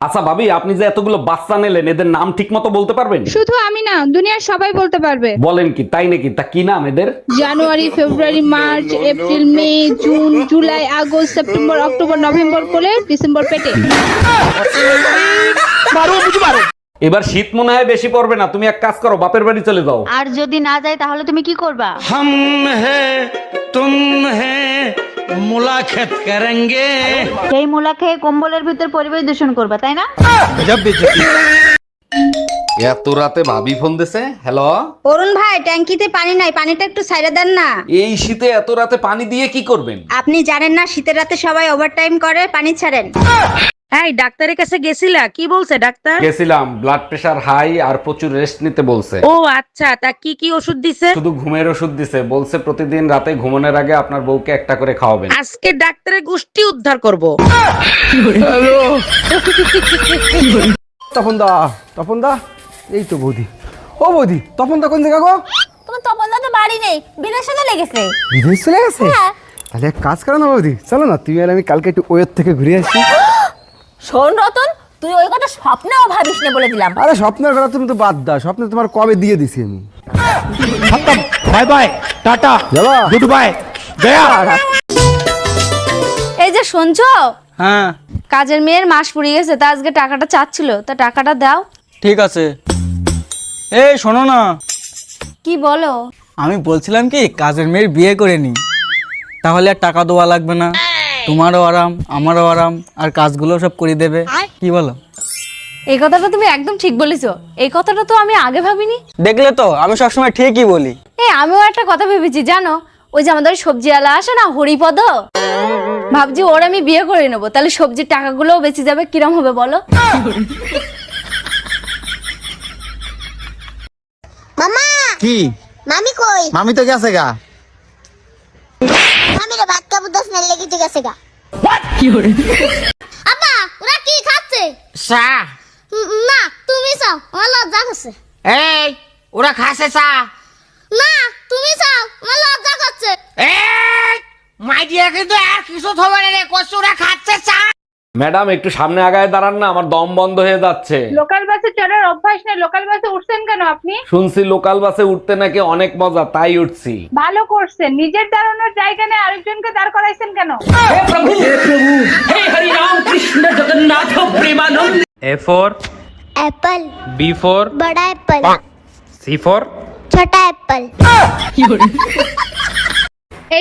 আচ্ছা ভাবি আপনি যে এতগুলো বাচ্চা নিলেন এদের নাম ঠিক মতো বলতে পারবেন? শুধু আমি না দুনিয়ার সবাই বলতে পারবে। বলেন কি তাই নাকি? তা কি নাম এদের? January February March April May June July August September October November করে ডিসেম্বর পেটে। এবার শীত মনে হয় বেশি পড়বে না। তুমি এক কাজ করো বাপের বাড়ি চলে যাও। আর যদি না যাই তাহলে তুমি কি করবা? হাম হে তুম মুলাখাত করেঙ্গে। সেই মুলা কম্বলের ভিতর পরিবেশ দূষণ করবে তাই না? এত রাতে ভাবি ফোন দিছে? হ্যালো? অরুণ ভাই ট্যাঙ্কিতে পানি নাই পানিটা একটু ছাইড়া দেন না। এই শীতে এত রাতে পানি দিয়ে কি করবেন? আপনি জানেন না শীতের রাতে সবাই ওভারটাইম করে পানি ছাড়েন। এই ডাক্তারের কাছে গেছিলা? কি বলছে ডাক্তার? গেছিলাম ব্লাড প্রেশার হাই আর প্রচুর রেস্ট নিতে বলছে। ও আচ্ছা তা কি কি ওষুধ দিছে? শুধু ঘুমের ওষুধ দিছে বলছে প্রতিদিন রাতে ঘুমানোর আগে আপনার বউকে একটা করে খাওয়াবেন। আজকে ডাক্তারের গোষ্ঠী উদ্ধার করব। তপন দা তপন দা এই তো বৌদি। ও বৌদি তপন দা কোন জায়গা গো? তোমার তপন তো বাড়ি নেই বিদেশে চলে গেছে। বিদেশ চলে গেছে? তাহলে এক কাজ করো না বৌদি চলো না তুমি আর আমি কালকে একটু ওয়ের থেকে ঘুরে আসি। শোন রতন তুই ওই কথা স্বপ্নেও ভাবিস না বলে দিলাম। আরে স্বপ্নের কথা তুমি তো বাদ দাও স্বপ্নে তোমার কবে দিয়ে দিছি আমি? খতম বাই বাই টাটা যাবা? গুড বাই গয়া এই যে শুনছো? হ্যাঁ। কাজের মেয়ের মাস পড়ে গেছে তা আজকে টাকাটা চাচ্ছিল তা টাকাটা দাও। ঠিক আছে। এই শোনো না। কি বলো? আমি বলছিলাম কি কাজের মেয়ের বিয়ে করে নি। তাহলে আর টাকা দেওয়া লাগবে না। তোমারও আরাম আমারও আরাম আর কাজগুলো সব করে দেবে। কি বলো? এই কথাটা তুমি একদম ঠিক বলেছ। এই কথাটা তো আমি আগে ভাবিনি। দেখলে তো আমি সবসময় ঠিকই বলি। এই আমিও একটা কথা ভেবেছি জানো? ওই যে আমাদের সবজিওয়ালা আসে না হরিপদ? ভাবছি ওর আমি বিয়ে করে নেব তাহলে সবজির টাকাগুলোও বেঁচে যাবে কিরম হবে বলো? মামা! কি? মামি কই? মামি তো গেছে গা। মামি রে ভাত দশ না লেগে আছে গা। আপা ওরা কি খাচ্ছে? চা। না তুমি চাও আমার লজ্জা করছে। এই ওরা খাসে চা। না তুমি চাও আমার লজ্জা করছে। এই মাই দিয়া কিন্তু আর কিছু থবে রে কষ্ট ওরা খাচ্ছে চা। ম্যাডাম একটু সামনে আগায় দাঁড়ান না আমার দম বন্ধ হয়ে যাচ্ছে। লোকাল বাসে চড়ার অভ্যাস নেই লোকাল বাসে উঠছেন কেন আপনি? শুনছি লোকাল বাসে উঠতে নাকি অনেক মজা তাই উঠছি। ভালো করছেন নিজের দাঁড়ানোর জায়গা নেই আরেকজনকে দাঁড় করাইছেন কেন? হে প্রভু! হে প্রভু! হে Hari Ram Krishna Jagannath Premananda. A for apple B for বড় অ্যাপল সি ফর ছোট অ্যাপল